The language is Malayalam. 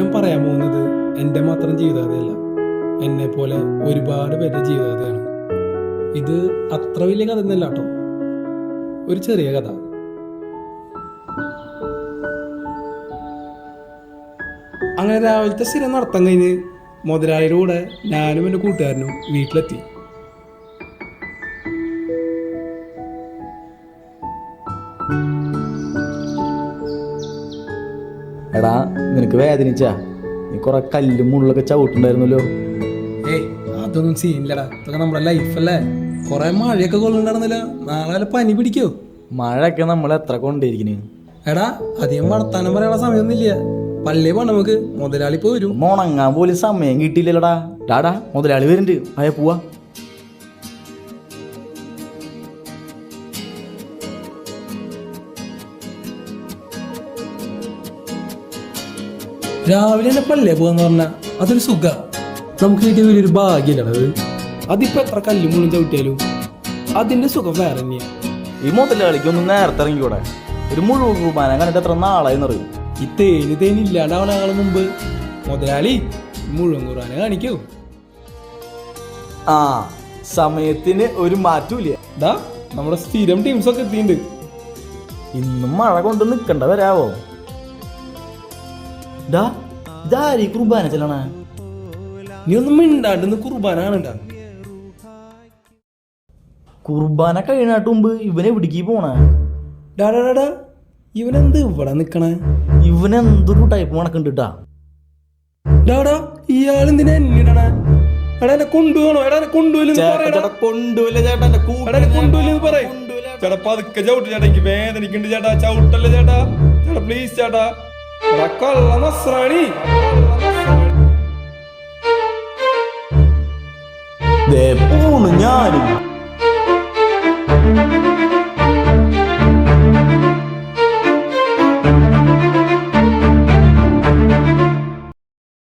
ഞാൻ പറയാൻ പോകുന്നത് എന്റെ മാത്രം ജീവിതകഥയല്ല. എന്നെ പോലെ ഒരുപാട് പേരുടെ ജീവിതകഥയാണ്. ഇത് അത്ര വലിയ കഥ ഒന്നല്ല കേട്ടോ. ഒരു ചെറിയ കഥ. അങ്ങനെ രാവിലത്തെ സ്ഥിരം നടത്താൻ കഴിഞ്ഞ് മുതലാളിയുടെ കൂടെ ഞാനും എന്റെ കൂട്ടുകാരനും വീട്ടിലെത്തി. എടാ നിനക്ക് വേദനിച്ചാ? നീ കുറെ കല്ലും മുള്ളൊക്കെ ചവിട്ടുണ്ടായിരുന്നല്ലോ ഏയ് അതൊന്നും സീനില്ലടാ. ഇതൊക്കെ നമ്മുടെ ലൈഫല്ലേ കുറെ മഴയൊക്കെ കൊള്ളുന്നുണ്ടായിരുന്നില്ല. നാളെ പനി പിടിക്കോ? മഴയൊക്കെ നമ്മൾ എത്ര കൊണ്ടിരിക്കണ് എടാ അധികം വർത്താനം പറയാനുള്ള സമയമൊന്നുമില്ല പള്ളി പോണം നമുക്ക്. മുതലാളി പോരും മുണങ്ങാൻ പോലും സമയം കിട്ടിയില്ലല്ലോടാ. ഡാടാ മുതലാളി വരുന്നുണ്ട്. അയ പോവാ. രാവിലെ തന്നെ പള്ളിയെ പോകാന്ന് പറഞ്ഞാ അതൊരു സുഖ. നമുക്ക് കിട്ടിയ വലിയൊരു ഭാഗ്യല്ലടത് അതിപ്പോ എത്ര കല്ലും മുള്ളും ചവിട്ടിയാലും? അതിന്റെ സുഖം വേറെ തന്നെയാണ് ഈ മുതലാളിക്ക് ഒന്ന് നേരത്തെ ഇറങ്ങിക്കൂടെ? ഒരു മുഴുവൻ കുർബാന കണ്ടിട്ട് എത്ര നാളായി എന്നറിയും ഈ തേനി തേനി ഇല്ലാണ്ടാവണ ആളെ മുമ്പ്. മുതലാളി മുഴുവൻ കുർബാന കാണിക്കൂ. ആ സമയത്തിന് ഒരു മാറ്റൂല ദാ നമ്മുടെ സ്ഥിരം ടീംസ് ഒക്കെ എത്തിയിട്ടുണ്ട്. ഇന്നും മഴ കൊണ്ട് നിക്കണ്ട വരാവോ? ഡാ ഇതാരീ കുർബാന ചെല്ലണ? നീ ഒന്നും മിണ്ടാണ്ട് കുർബാന കാണണ്ട? കുർബാന കഴിയണാട്ട് മുമ്പ് ഇവനെ വിടുക്കി പോണേ? ഇവനെന്ത് ഇവിടെ നിക്കണേ? ഇവനെന്തൊരു ടൈപ്പ് മണക്കുണ്ട് ട്ടാ. ഡാടാ ഇയാൾ എന്തിനാ എന്നിടണേ എടാ എന്നെ കൊണ്ടുപോകണോ? എടാ എന്നെ കൊണ്ടുപോയില്ലെന്ന് പറയടാ. കൊണ്ടുപോയില്ല ചേട്ടാ എന്റെ എടാ എന്നെ കൊണ്ടുപോയില്ലെന്ന് പറയ്. ചേട്ടാ പതുക്കെ ചവിട്ട് ചേട്ടാ എനിക്ക് വേദനിക്കുന്നുണ്ട് ചേട്ടാ ചവിട്ടല്ലേ ചേട്ടാ? ചേട്ടാ പ്ലീസ് ചേട്ടാ. കള്ള നസ്രാണി ദേ ഞാനും.